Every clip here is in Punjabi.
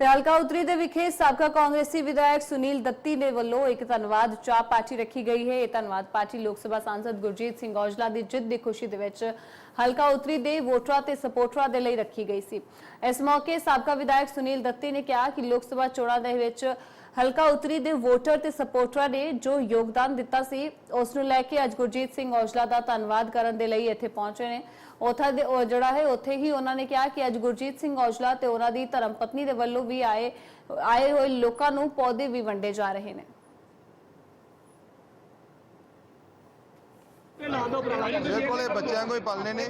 ਤੇ ਹਲਕਾ ਉਤਰੀ ਦੇ ਵਿਖੇ ਸਾਬਕਾ ਕਾਂਗਰਸੀ ਵਿਧਾਇਕ ਸੁਨੀਲ ਦੱਤੀ ਦੇ ਵੱਲੋਂ ਇੱਕ ਧੰਨਵਾਦ ਚਾਹ ਪਾਰਟੀ ਰੱਖੀ ਗਈ ਹੈ। ਇਹ ਧੰਨਵਾਦ ਪਾਰਟੀ ਲੋਕ ਸਭਾ ਸਾਂਸਦ ਗੁਰਜੀਤ ਸਿੰਘ ਔਜਲਾ ਦੀ ਜਿੱਤ ਦੀ ਖੁਸ਼ੀ ਦੇ ਵਿੱਚ ਹਲਕਾ ਉਤਰੀ ਦੇ ਵੋਟਰਾਂ ਤੇ ਸਪੋਰਟਰਾਂ ਦੇ ਲਈ ਰੱਖੀ ਗਈ ਸੀ। ਇਸ ਮੌਕੇ ਸਾਬਕਾ ਵਿਧਾਇਕ ਸੁਨੀਲ ਦੱਤੀ ਨੇ ਕਿਹਾ ਕਿ ਲੋਕ ਸਭਾ ਚੋਣਾਂ ਦੇ ਵਿੱਚ ਹਲਕਾ ਉਤਰੀ ਦੇ ਵੋਟਰ ਤੇ ਸਪੋਰਟਰਾਂ ਨੇ ਜੋ ਯੋਗਦਾਨ ਦਿੱਤਾ ਸੀ, ਉਸ ਨੂੰ ਲੈ ਕੇ ਅੱਜ ਗੁਰਜੀਤ ਸਿੰਘ ਔਜਲਾ ਦਾ ਧੰਨਵਾਦ ਕਰਨ ਦੇ ਲਈ ਇੱਥੇ ਪਹੁੰਚੇ ਨੇ। ਉਥੇ ਦੇ ਜਿਹੜਾ ਹੈ, ਉੱਥੇ ਹੀ ਉਹਨਾਂ ਨੇ ਕਿਹਾ ਕਿ ਅੱਜ ਗੁਰਜੀਤ ਸਿੰਘ ਔਜਲਾ ਤੇ ਉਹਨਾਂ ਦੀ ਧਰਮ ਪਤਨੀ ਦੇ ਵੱਲੋਂ ਵੀ ਆਏ ਆਏ ਹੋਏ ਲੋਕਾਂ ਨੂੰ ਪੌਦੇ ਵੀ ਵੰਡੇ ਜਾ ਰਹੇ ਨੇ। ਮੇਰੇ ਕੋਲੇ ਬੱਚਿਆਂ ਕੋਈ ਪਾਲਣੇ ਨੇ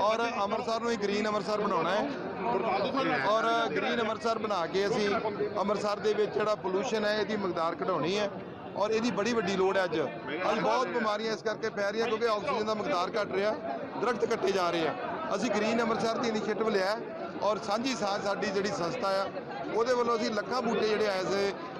ਔਰ ਅੰਮ੍ਰਿਤਸਰ ਨੂੰ ਹੀ ਗ੍ਰੀਨ ਅੰਮ੍ਰਿਤਸਰ ਬਣਾਉਣਾ ਹੈ। ਔਰ ਗ੍ਰੀਨ ਅੰਮ੍ਰਿਤਸਰ ਬਣਾ ਕੇ ਅਸੀਂ ਅੰਮ੍ਰਿਤਸਰ ਦੇ ਵਿੱਚ ਜਿਹੜਾ ਪੋਲੂਸ਼ਨ ਹੈ, ਇਹਦੀ ਮਕਦਾਰ ਘਟਾਉਣੀ ਹੈ। ਔਰ ਇਹਦੀ ਬੜੀ ਵੱਡੀ ਲੋੜ ਹੈ ਅੱਜ। ਅੱਜ ਬਹੁਤ ਬਿਮਾਰੀਆਂ ਇਸ ਕਰਕੇ ਫੈਲ ਰਹੀਆਂ ਕਿਉਂਕਿ ਆਕਸੀਜਨ ਦਾ ਮਕਦਾਰ ਘਟ ਰਿਹਾ। ਦਰਖਤ ਕੱਟੇ ਜਾ ਰਹੇ ਆ। ਅਸੀਂ ਗ੍ਰੀਨ ਅੰਮ੍ਰਿਤਸਰ ਦੀ ਇਨੀਸ਼ੀਏਟਿਵ ਲਿਆ ਔਰ ਸਾਂਝੀ ਸਾਂਝ ਸਾਡੀ ਜਿਹੜੀ ਸੰਸਥਾ ਆ, ਉਹਦੇ ਵੱਲੋਂ ਅਸੀਂ ਲੱਖਾਂ ਬੂਟੇ ਜਿਹੜੇ ਐਜ਼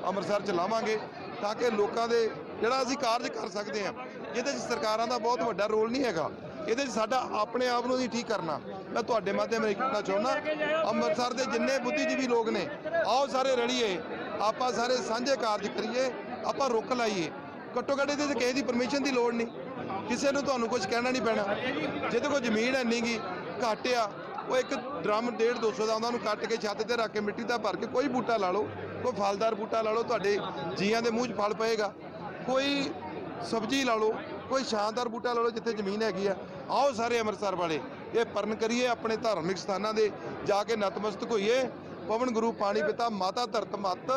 ਅੰਮ੍ਰਿਤਸਰ ਚ ਲਾਵਾਂਗੇ ਤਾਂ ਕਿ ਲੋਕਾਂ ਦੇ ਜਿਹੜਾ ਅਸੀਂ ਕਾਰਜ ਕਰ ਸਕਦੇ ਹਾਂ, ਜਿਹਦੇ 'ਚ ਸਰਕਾਰਾਂ ਦਾ ਬਹੁਤ ਵੱਡਾ ਰੋਲ ਨਹੀਂ ਹੈਗਾ, ਇਹਦੇ 'ਚ ਸਾਡਾ ਆਪਣੇ ਆਪ ਨੂੰ ਹੀ ਠੀਕ ਕਰਨਾ। ਮੈਂ ਤੁਹਾਡੇ ਮਾਧਿਅਮ ਰਾਹੀਂ ਕਹਿਣਾ ਚਾਹੁੰਦਾ, ਅੰਮ੍ਰਿਤਸਰ ਦੇ ਜਿੰਨੇ ਬੁੱਧੀਜੀਵੀ ਲੋਕ ਨੇ, ਆਓ ਸਾਰੇ ਰਲੀਏ, ਆਪਾਂ ਸਾਰੇ ਸਾਂਝੇ ਕਾਰਜ ਕਰੀਏ, ਆਪਾਂ ਰੁੱਖ ਲਾਈਏ। ਘੱਟੋ ਘੱਟ ਇਹਦੇ 'ਚ ਕਿਸੇ ਦੀ ਪਰਮਿਸ਼ਨ ਦੀ ਲੋੜ ਨਹੀਂ। ਕਿਸੇ ਨੂੰ ਤੁਹਾਨੂੰ ਕੁਝ ਕਹਿਣਾ ਨਹੀਂ ਪੈਣਾ। ਜਿਹਦੇ ਕੋਲ ਜ਼ਮੀਨ ਹੈ ਨਹੀਂਗੀ ਘੱਟ ਆ, ਉਹ ਇੱਕ ਡਰਮ 1.5 200 ਦਾ ਉਹਨਾਂ ਨੂੰ ਕੱਟ ਕੇ ਛੱਤ ਤੇ ਰੱਖ ਕੇ ਮਿੱਟੀ ਦਾ ਭਰ ਕੇ ਕੋਈ ਬੂਟਾ ਲਾ ਲਓ, ਕੋਈ ਫਲਦਾਰ ਬੂਟਾ ਲਾ ਲਓ, ਤੁਹਾਡੇ ਜੀਆਂ ਦੇ ਮੂੰਹ 'ਚ ਫਲ ਪਏਗਾ। ਕੋਈ ਸਬਜ਼ੀ ਲਾ ਲਓ, ਕੋਈ ਸ਼ਾਨਦਾਰ ਬੂਟਾ ਲਾ ਲਓ ਜਿੱਥੇ ਜ਼ਮੀਨ ਹੈਗੀ ਆ। ਆਓ ਸਾਰੇ ਅੰਮ੍ਰਿਤਸਰ ਵਾਲੇ, ਇਹ ਪਰਨ ਕਰੀਏ ਆਪਣੇ ਧਾਰਮਿਕ ਸਥਾਨਾਂ ਦੇ, ਜਾ ਕੇ ਨਤਮਸਤਕ ਹੋਈਏ। ਪਵਨ ਗੁਰੂ ਪਾਣੀ ਪਿਤਾ, ਮਾਤਾ ਧਰਤ ਮੱਤ,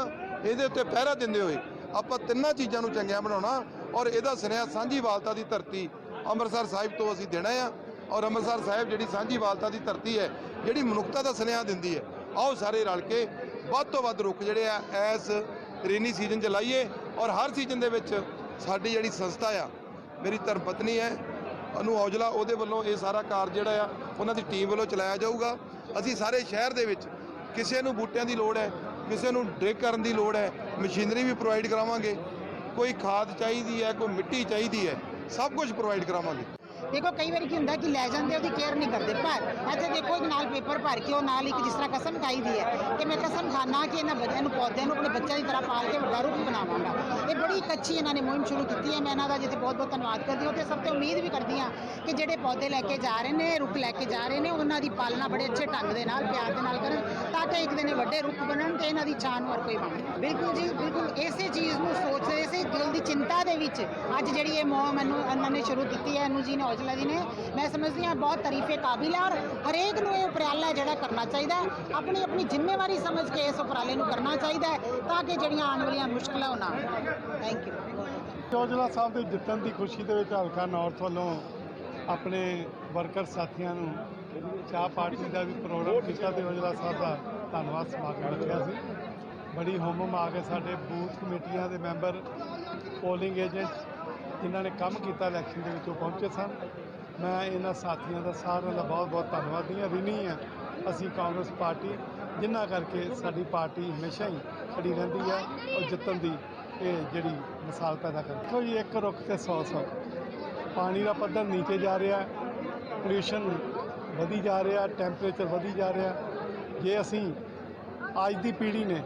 ਇਹਦੇ ਉੱਤੇ ਪਹਿਰਾ ਦਿੰਦੇ ਹੋਏ ਆਪਾਂ ਤਿੰਨਾਂ ਚੀਜ਼ਾਂ ਨੂੰ ਚੰਗਿਆ ਬਣਾਉਣਾ ਔਰ ਇਹਦਾ ਸੁਨੇਹਾ ਸਾਂਝੀ ਵਾਲਤਾ ਦੀ ਧਰਤੀ ਅੰਮ੍ਰਿਤਸਰ ਸਾਹਿਬ ਤੋਂ ਅਸੀਂ ਦੇਣਾ ਆ। ਔਰ ਅੰਮ੍ਰਿਤਸਰ ਸਾਹਿਬ ਜਿਹੜੀ ਸਾਂਝੀ ਵਾਲਤਾ ਦੀ ਧਰਤੀ ਹੈ, ਜਿਹੜੀ ਮਨੁੱਖਤਾ ਦਾ ਸੁਨੇਹਾ ਦਿੰਦੀ ਹੈ। ਆਓ ਸਾਰੇ ਰਲ ਕੇ ਵੱਧ ਤੋਂ ਵੱਧ ਰੁੱਖ ਜਿਹੜੇ ਆ, ਇਸ ਰੇਨੀ ਸੀਜ਼ਨ ਚ ਲਾਈਏ। ਔਰ ਹਰ ਸੀਜ਼ਨ ਦੇ ਵਿੱਚ ਸਾਡੀ ਜਿਹੜੀ ਸੰਸਥਾ ਆ, ਮੇਰੀ ਧਰਪਤਨੀ ਹੈ, ਅਨੂ ਔਜਲਾ, ਉਹਦੇ ਵੱਲੋਂ ਇਹ ਸਾਰਾ ਕਾਰਜ ਜਿਹੜਾ ਆ, ਉਹਨਾਂ ਦੀ ਟੀਮ ਵੱਲੋਂ ਚਲਾਇਆ ਜਾਊਗਾ। ਅਸੀਂ ਸਾਰੇ ਸ਼ਹਿਰ ਦੇ ਵਿੱਚ ਕਿਸੇ ਨੂੰ ਬੂਟਿਆਂ ਦੀ ਲੋੜ ਹੈ, ਕਿਸੇ ਨੂੰ ਡ੍ਰਿਕ ਕਰਨ ਦੀ ਲੋੜ ਹੈ, ਮਸ਼ੀਨਰੀ ਵੀ ਪ੍ਰੋਵਾਈਡ ਕਰਾਵਾਂਗੇ, ਕੋਈ ਖਾਦ ਚਾਹੀਦੀ ਹੈ, ਕੋਈ ਮਿੱਟੀ ਚਾਹੀਦੀ ਹੈ, ਸਭ ਕੁਝ ਪ੍ਰੋਵਾਈਡ ਕਰਾਵਾਂਗੇ। ਦੇਖੋ, ਕਈ ਵਾਰੀ ਕੀ ਹੁੰਦਾ ਕਿ ਲੈ ਜਾਂਦੇ ਉਹਦੀ ਕੇਅਰ ਨਹੀਂ ਕਰਦੇ। ਪਰ ਇੱਥੇ ਦੇਖੋ, ਇੱਕ ਨਾਲ ਪੇਪਰ ਭਰ ਕੇ, ਉਹ ਨਾਲ ਇੱਕ ਜਿਸ ਤਰ੍ਹਾਂ ਕਸਮ ਖਾਈ ਦੀ ਹੈ ਕਿ ਮੈਂ ਕਸਮ ਖਾਣਾ ਕਿ ਇਹਨਾਂ ਬੱਚਿਆਂ ਨੂੰ, ਪੌਦਿਆਂ ਨੂੰ, ਆਪਣੇ ਬੱਚਿਆਂ ਦੀ ਤਰ੍ਹਾਂ ਪਾਲ ਕੇ ਵੱਡਾ ਰੁੱਖ ਬਣਾਵਾਂਗਾ। ਇਹ ਬੜੀ ਇੱਕ ਅੱਛੀ ਇਹਨਾਂ ਨੇ ਮੁਹਿੰਮ ਸ਼ੁਰੂ ਕੀਤੀ ਹੈ। ਮੈਂ ਇਹਨਾਂ ਦਾ ਜਿੱਥੇ ਬਹੁਤ ਬਹੁਤ ਧੰਨਵਾਦ ਕਰਦੀ ਹਾਂ। ਤੇ ਸਭ ਤੋਂ ਉਮੀਦ ਵੀ ਕਰਦੀ ਹਾਂ ਕਿ ਜਿਹੜੇ ਪੌਦੇ ਲੈ ਕੇ ਜਾ ਰਹੇ ਨੇ, ਰੁੱਖ ਲੈ ਕੇ ਜਾ ਰਹੇ ਨੇ, ਉਹਨਾਂ ਦੀ ਪਾਲਣਾ ਬੜੇ ਅੱਛੇ ਢੰਗ ਦੇ ਨਾਲ, ਪਿਆਰ ਦੇ ਨਾਲ ਕਰਨ ਤਾਂ ਕਿ ਇੱਕ ਦਿਨ ਇਹ ਵੱਡੇ ਰੁੱਖ ਬਣਨ ਤੇ ਇਹਨਾਂ ਦੀ ਛਾਨ ਨੂੰ ਕੋਈ ਬਣੇ ਬਿਲਕੁਲ ਜੀ, ਬਿਲਕੁਲ ਇਸੇ ਚੀਜ਼ ਨੂੰ ਸੋਚਦੇ, ਇਸੇ ਦਿਲ ਦੀ ਚਿੰਤਾ ਦੇ ਵਿੱਚ ਅੱਜ ਜਿਹੜੀ ਇਹ ਮੁਹਿੰਮ ਮੈਨੂੰ ਇਹਨਾਂ ਨੇ ਸ਼ੁਰੂ ਕੀਤੀ ਹੈ ਅਨੂ ਜੀ ਨੇ ਔਜਲਾ ਜੀ ਨੇ। ਮੈਂ ਸਮਝਦੀ ਹਾਂ ਬਹੁਤ ਤਾਰੀਫੇ ਕਾਬਿਲ ਹੈ ਔਰ ਹਰੇਕ ਨੂੰ ਇਹ ਉਪਰਾਲਾ ਜਿਹੜਾ ਕਰਨਾ ਚਾਹੀਦਾ ਆਪਣੀ ਆਪਣੀ ਜ਼ਿੰਮੇਵਾਰੀ ਸਮਝ ਕੇ ਇਸ ਉਪਰਾਲੇ ਨੂੰ ਕਰਨਾ ਚਾਹੀਦਾ ਤਾਂ ਕਿ ਜਿਹੜੀਆਂ ਆਉਣ ਵਾਲੀਆਂ ਮੁਸ਼ਕਲਾਂ ਉਹ ਨਾ ਥੈਂਕ ਯੂ ਔਜਲਾ ਸਾਹਿਬ ਦੇ ਜਿੱਤਣ ਦੀ ਖੁਸ਼ੀ ਦੇ ਵਿੱਚ ਹਲਕਾ ਨਾਰਥ ਵੱਲੋਂ ਆਪਣੇ ਵਰਕਰ ਸਾਥੀਆਂ ਨੂੰ ਚਾਹ ਪਾਰਟੀ ਦਾ ਵੀ ਪ੍ਰੋਗਰਾਮ ਕੀਤਾ ਤੇ ਔਜਲਾ ਸਾਹਿਬ ਦਾ ਧੰਨਵਾਦ ਸਮਾਗਮ ਰੱਖਿਆ ਸੀ। ਬੜੀ ਹੁਮਮ ਆ ਕੇ ਸਾਡੇ ਬੂਥ ਕਮੇਟੀਆਂ ਦੇ ਮੈਂਬਰ ਪੋਲਿੰਗ ਏਜੰਟ ਜਿਨ੍ਹਾਂ ਨੇ ਕੰਮ ਕੀਤਾ ਇਲੈਕਸ਼ਨ ਦੇ ਵਿੱਚ ਉਹ ਪਹੁੰਚੇ ਸਨ। ਮੈਂ ਇਹਨਾਂ ਸਾਥੀਆਂ ਦਾ ਸਾਰਿਆਂ ਦਾ ਬਹੁਤ ਬਹੁਤ ਧੰਨਵਾਦੀ ਹਾਂ ਰਿਣੀ ਹਾਂ ਅਸੀਂ ਕਾਂਗਰਸ ਪਾਰਟੀ, ਜਿਨ੍ਹਾਂ ਕਰਕੇ ਸਾਡੀ ਪਾਰਟੀ ਹਮੇਸ਼ਾ ਹੀ ਖੜੀ ਰਹਿੰਦੀ ਹੈ ਔਰ ਜਿੱਤਣ ਦੀ ਇਹ ਜਿਹੜੀ ਮਿਸਾਲ ਪੈਦਾ ਕਰਦੀ। ਦੇਖੋ ਜੀ, ਇੱਕ ਰੁੱਖ ਤੇ 100 100 ਪਾਣੀ ਦਾ ਪੱਧਰ ਨੀਚੇ ਜਾ ਰਿਹਾ ਪੋਲਿਊਸ਼ਨ ਵਧੀ ਜਾ ਰਿਹਾ ਟੈਂਪਰੇਚਰ ਵਧੀ ਜਾ ਰਿਹਾ। ਜੇ ਅਸੀਂ ਅੱਜ ਦੀ ਪੀੜ੍ਹੀ ਨੇ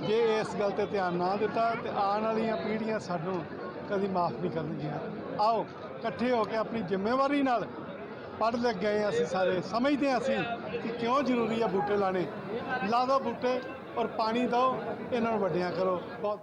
ਜੇ ਇਸ ਗੱਲ ਤੇ ਧਿਆਨ ਨਾ ਦਿੱਤਾ ਤੇ ਆਉਣ ਵਾਲੀਆਂ ਪੀੜ੍ਹੀਆਂ ਸਾਨੂੰ ਕਦੀ ਮਾਫ ਨਹੀਂ ਕਰਨਗੀਆਂ। ਆਓ, ਇਕੱਠੇ ਹੋ ਕੇ ਆਪਣੀ ਜ਼ਿੰਮੇਵਾਰੀ ਨਾਲ ਪੜ੍ਹ ਲਿਖ ਗਏ ਅਸੀਂ ਸਾਰੇ। ਸਮਝਦੇ ਹਾਂ ਅਸੀਂ ਕਿ ਕਿਉਂ ਜ਼ਰੂਰੀ ਹੈ ਬੂਟੇ ਲਾਣੇ ਲਾ ਦਿਓ ਬੂਟੇ ਔਰ ਪਾਣੀ ਦਿਓ, ਇਹਨਾਂ ਨੂੰ ਵੱਡਿਆਂ ਕਰੋ। ਬਹੁਤ